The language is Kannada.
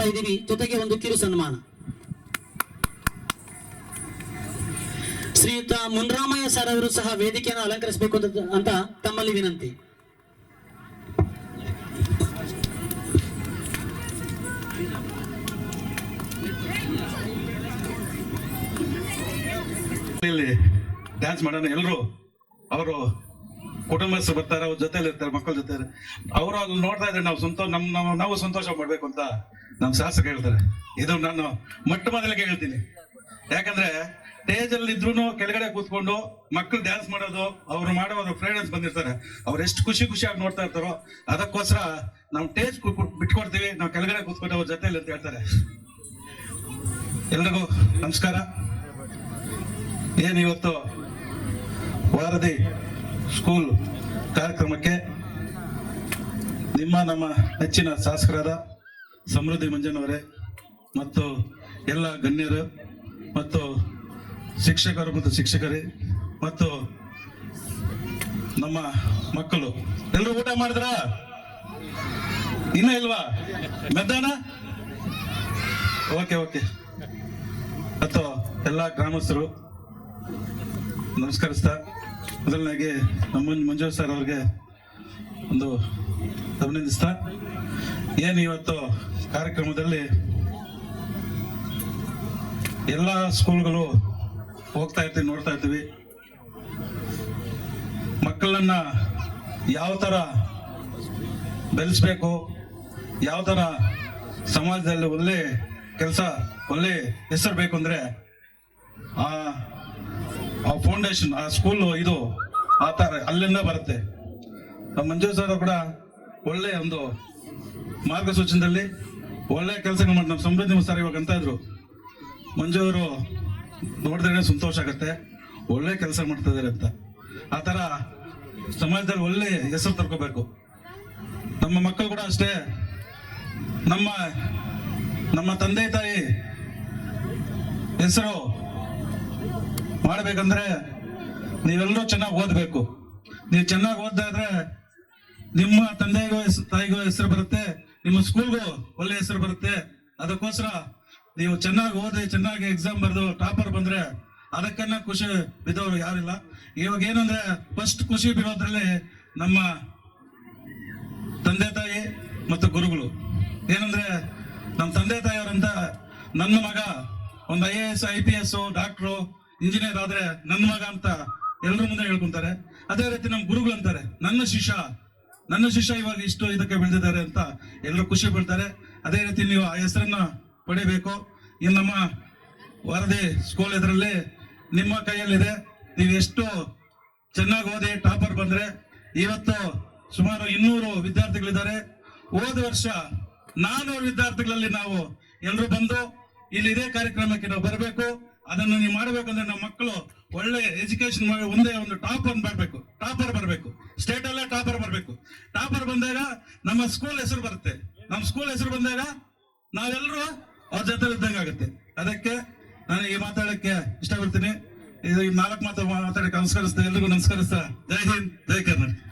ಇದ್ದೀವಿ. ಜೊತೆಗೆ ಒಂದು ಕಿರು ಸನ್ಮಾನ. ಶ್ರೀಯುತ ಮುನ್ರಾಮಯ್ಯ ಸರ್ ಅವರು ಸಹ ವೇದಿಕೆಯನ್ನು ಅಲಂಕರಿಸಬೇಕು ಅಂತ- ತಮ್ಮಲ್ಲಿ ವಿನಂತಿ. ಡ್ಯಾನ್ಸ್ ಮಾಡೋಣ ಎಲ್ಲರೂ ಅವರು ಕುಟುಂಬಸ್ಥರು ಬರ್ತಾರೆ, ಅವ್ರ ಜೊತೆಲಿ ಇರ್ತಾರೆ, ಮಕ್ಕಳ ಜೊತೆ ಅವರು ಅಲ್ಲಿ ನೋಡ್ತಾ ಇದ್ರೆ ನಾವು ಸಂತೋಷ ನಮ್ ನಾವು ನಾವು ಸಂತೋಷ ಮಾಡ್ಬೇಕು ಅಂತ ನಮ್ಮ ಶಾಸಕ ಹೇಳ್ತಾರೆ. ಇದು ನಾನು ಮೊಟ್ಟ ಮೊದಲಿಗೆ ಹೇಳ್ತೀನಿ. ಯಾಕಂದ್ರೆ ಸ್ಟೇಜ್ ಅಲ್ಲಿ ಇದ್ರು ಕೆಳಗಡೆ ಕೂತ್ಕೊಂಡು ಮಕ್ಕಳು ಡ್ಯಾನ್ಸ್ ಮಾಡೋದು, ಅವ್ರು ಮಾಡೋ ಫ್ರೆಂಡ್ಸ್ ಬಂದಿರ್ತಾರೆ. ಅವ್ರು ಎಷ್ಟು ಖುಷಿ ಖುಷಿಯಾಗಿ ನೋಡ್ತಾ ಇರ್ತಾರೋ, ಅದಕ್ಕೋಸ್ಕರ ನಾವು ಸ್ಟೇಜ್ ಬಿಟ್ಕೊಡ್ತೀವಿ. ನಾವು ಕೆಳಗಡೆ ಕೂತ್ಕೊಂಡು ಅವ್ರ ಜೊತೆಲಿ ಅಂತ ಹೇಳ್ತಾರೆ. ಎಲ್ರಿಗೂ ನಮಸ್ಕಾರ. ಏನು ಇವತ್ತು ವಾರದಿ? ಸ್ಕೂಲ್ ಕಾರ್ಯಕ್ರಮಕ್ಕೆ ನಿಮ್ಮ ನಮ್ಮ ನೆಚ್ಚಿನ ಶಾಸಕರಾದ ಸಮೃದ್ಧಿ ಮಂಜನವರೇ ಮತ್ತು ಎಲ್ಲ ಗಣ್ಯರು ಮತ್ತು ಶಿಕ್ಷಕರು ಮತ್ತು ಶಿಕ್ಷಕರೇ ಮತ್ತು ನಮ್ಮ ಮಕ್ಕಳು. ಎಲ್ಲರೂ ಊಟ ಮಾಡಿದ್ರ? ಇನ್ನ ಇಲ್ವಾ? ಮೆದ್ದಾನ ಓಕೆ ಓಕೆ. ಮತ್ತು ಎಲ್ಲ ಗ್ರಾಮಸ್ಥರು ನಮಸ್ಕರಿಸ್ತಾ ಮೊದಲನಾಗಿ ನಮ್ಮ ಮಂಜು ಸರ್ ಅವ್ರಿಗೆ ಒಂದು ಅಭಿನಂದಿಸ್ತಾ. ಏನು ಇವತ್ತು ಕಾರ್ಯಕ್ರಮದಲ್ಲಿ ಎಲ್ಲ ಸ್ಕೂಲ್ಗಳು ಹೋಗ್ತಾ ಇರ್ತೀವಿ, ನೋಡ್ತಾ ಇರ್ತೀವಿ. ಮಕ್ಕಳನ್ನ ಯಾವ ಥರ ಬೆಳೆಸ್ಬೇಕು, ಯಾವ ಥರ ಸಮಾಜದಲ್ಲಿ ಒಳ್ಳೆ ಕೆಲಸ, ಒಳ್ಳೆ ಹೆಸರು ಬೇಕು ಅಂದರೆ ಆ ಆ ಫೌಂಡೇಶನ್ ಆ ಸ್ಕೂಲ್ ಇದು, ಆ ಥರ ಅಲ್ಲಿಂದ ಬರುತ್ತೆ. ನಮ್ಮ ಮಂಜು ಸರ್ ಕೂಡ ಒಳ್ಳೆ ಒಂದು ಮಾರ್ಗಸೂಚನದಲ್ಲಿ ಒಳ್ಳೆ ಕೆಲಸ ಮಾಡಿ ನಮ್ಮ ಸಮೃದ್ಧಿ ಸರ್ ಇವಾಗ ಅಂತ ಇದ್ರು. ಮಂಜು ಅವರು ನೋಡಿದ್ರೆ ಸಂತೋಷ ಆಗುತ್ತೆ. ಒಳ್ಳೆ ಕೆಲಸ ಮಾಡ್ತಾ ಇದಾರೆ ಅಂತ. ಆ ಥರ ಸಮಾಜದಲ್ಲಿ ಒಳ್ಳೆ ಹೆಸರು ತರ್ಕೋಬೇಕು. ನಮ್ಮ ಮಕ್ಕಳು ಕೂಡ ಅಷ್ಟೇ. ನಮ್ಮ ನಮ್ಮ ತಂದೆ ತಾಯಿ ಹೆಸರು ಮಾಡ್ಬೇಕಂದ್ರೆ ನೀವೆಲ್ಲರೂ ಚೆನ್ನಾಗಿ ಓದಬೇಕು. ನೀವು ಚೆನ್ನಾಗಿ ಓದಿದ್ರೆ ನಿಮ್ಮ ತಂದೆಗೂ ತಾಯಿಗೂ ಹೆಸರು ಬರುತ್ತೆ, ನಿಮ್ಮ ಸ್ಕೂಲ್ಗೂ ಒಳ್ಳೆ ಹೆಸರು ಬರುತ್ತೆ. ಅದಕ್ಕೋಸ್ಕರ ನೀವು ಚೆನ್ನಾಗಿ ಓದಿ, ಚೆನ್ನಾಗಿ ಎಕ್ಸಾಮ್ ಬರೆದು ಟಾಪರ್ ಬಂದ್ರೆ ಅದಕ್ಕನ್ನ ಖುಷಿ ಬಿದ್ದವರು ಯಾರಿಲ್ಲ. ಇವಾಗ ಏನಂದ್ರೆ ಫಸ್ಟ್ ಖುಷಿ ಬಿಡೋದ್ರಲ್ಲಿ ನಮ್ಮ ತಂದೆ ತಾಯಿ ಮತ್ತು ಗುರುಗಳು. ಏನಂದ್ರೆ ನಮ್ಮ ತಂದೆ ತಾಯಿಯವರಂತ ನನ್ನ ಮಗ, ಒಂದು I A S, I P S doctor engineer ಆದ್ರೆ ನನ್ನ ಮಗ ಅಂತ ಎಲ್ಲರ ಮುಂದೆ ಹೇಳ್ಕೊಂತಾರೆ. ಅದೇ ರೀತಿ ನಮ್ಮ ಗುರುಗಳು ಅಂತಾರೆ, ನನ್ನ ಶಿಷ್ಯ ನನ್ನ ಶಿಷ್ಯ ಇವಾಗ ಇಷ್ಟು ಇದಕ್ಕೆ ಬೆಳೆದಿದ್ದಾರೆ ಅಂತ ಎಲ್ಲರೂ ಖುಷಿ ಪಡ್ತಾರೆ. ಅದೇ ರೀತಿ ನೀವು ಆ ಹೆಸರನ್ನ ಪಡಿಬೇಕು. ಇನ್ನು ನಮ್ಮ ವರದಿ ಸ್ಕೂಲ್ ಇದರಲ್ಲಿ ನಿಮ್ಮ ಕೈಯಲ್ಲಿದೆ. ನೀವು ಎಷ್ಟು ಚೆನ್ನಾಗಿ ಓದಿ, ಟಾಪರ್ ಬಂದ್ರೆ ಇವತ್ತು ಸುಮಾರು ಇನ್ನೂರು ವಿದ್ಯಾರ್ಥಿಗಳಿದ್ದಾರೆ. ಹೋದ ವರ್ಷ ನಾನೂರು ವಿದ್ಯಾರ್ಥಿಗಳಲ್ಲಿ ನಾವು ಎಲ್ಲರೂ ಬಂದು ಇಲ್ಲಿ ಇದೇ ಕಾರ್ಯಕ್ರಮಕ್ಕೆ ನಾವು ಬರಬೇಕು. ಅದನ್ನು ನೀವು ಮಾಡಬೇಕಂದ್ರೆ ನಮ್ಮ ಮಕ್ಕಳು ಒಳ್ಳೆ ಎಜುಕೇಶನ್ ಮಾಡಿ ಒಂದೇ ಒಂದು ಟಾಪ್ ಒಂದು ಬರಬೇಕು. ಟಾಪರ್ ಬರಬೇಕು. ಸ್ಟೇಟ್ ಅಲ್ಲೇ ಟಾಪರ್ ಬರಬೇಕು. ಟಾಪರ್ ಬಂದಾಗ ನಮ್ಮ ಸ್ಕೂಲ್ ಹೆಸರು ಬರುತ್ತೆ. ನಮ್ಮ ಸ್ಕೂಲ್ ಹೆಸರು ಬಂದಾಗ ನಾವೆಲ್ಲರೂ ಅವ್ರ ಜೊತೆ ಇದ್ದಂಗೆ ಆಗುತ್ತೆ. ಅದಕ್ಕೆ ನಾನು ಈ ಮಾತಾಡಕ್ಕೆ ಇಷ್ಟಪಡ್ತೀನಿ. ಇದು ನಾಲ್ಕು ಮಾತು ಮಾತಾಡಕ್ಕೆ ನಮಸ್ಕರಿಸ್ತಾ, ಎಲ್ರಿಗೂ ನಮಸ್ಕರಿಸ್ತಾ. ಜೈ ಹಿಂದ್, ಜೈ ಕರ್ನಾಟಕ.